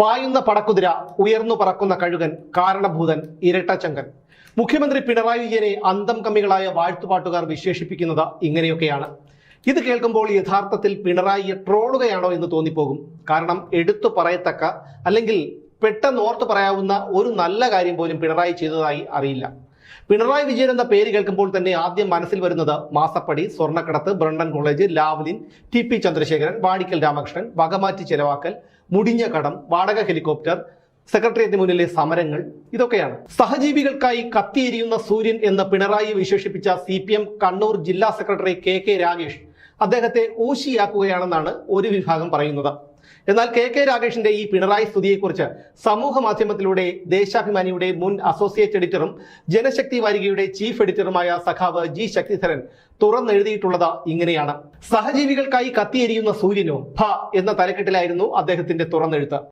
പായുന്ന പടക്കുതിര ഉയർന്നു പറക്കുന്ന കഴുകൻ കാരണഭൂതൻ ഇരട്ടച്ചങ്കൻ. മുഖ്യമന്ത്രി പിണറായി വിജയനെ അന്തം കമ്മികളായ വാഴ്ത്തുപാട്ടുകാർ വിശേഷിപ്പിക്കുന്നത് ഇങ്ങനെയൊക്കെയാണ്. ഇത് കേൾക്കുമ്പോൾ യഥാർത്ഥത്തിൽ പിണറായിയെ ട്രോളുകയാണോ എന്ന് തോന്നിപ്പോകും. കാരണം എടുത്തു പറയത്തക്ക അല്ലെങ്കിൽ പെട്ടെന്ന് ഓർത്തു പറയാവുന്ന ഒരു നല്ല കാര്യം പോലും പിണറായി ചെയ്തതായി അറിയില്ല. പിണറായി വിജയൻ എന്ന പേര് കേൾക്കുമ്പോൾ തന്നെ ആദ്യം മനസ്സിൽ വരുന്നത് മാസപ്പടി സ്വർണക്കടത്ത് Brennen college Lavalin T P Chandrasekharan Vadikkal Ramakrishnan വകമാറ്റി ചെലവാക്കൽ മുടിഞ്ഞ കടം വാടക ഹെലികോപ്റ്റർ സെക്രട്ടേറിയറ്റിന് മുന്നിലെ സമരങ്ങൾ ഇതൊക്കെയാണ്. സഹജീവികൾക്കായി കത്തിയെരിയുന്ന സൂര്യൻ എന്ന് പിണറായി വിശേഷിപ്പിച്ച സി പി എം കണ്ണൂർ ജില്ലാ സെക്രട്ടറി കെ കെ രാഗേഷ് അദ്ദേഹത്തെ ഊശിയാക്കുകയാണെന്നാണ് ഒരു വിഭാഗം പറയുന്നത്. എന്നാൽ കെ കെ രാഗേഷിന്റെ ഈ പിണറായി സ്തുതിയെക്കുറിച്ച് സമൂഹ മാധ്യമത്തിലൂടെ ദേശാഭിമാനിയുടെ മുൻ അസോസിയേറ്റ് എഡിറ്ററും ജനശക്തി വാരികയുടെ ചീഫ് എഡിറ്ററുമായ സഖാവ് ജി ശക്തിധരൻ തുറന്നെഴുതിയിട്ടുള്ളത് ഇങ്ങനെയാണ്. സഹജീവികൾക്കായി കത്തിയെരിയുന്ന സൂര്യനോ ഭ എന്ന തലക്കെട്ടിലായിരുന്നു അദ്ദേഹത്തിന്റെ തുറന്നെഴുത്ത്.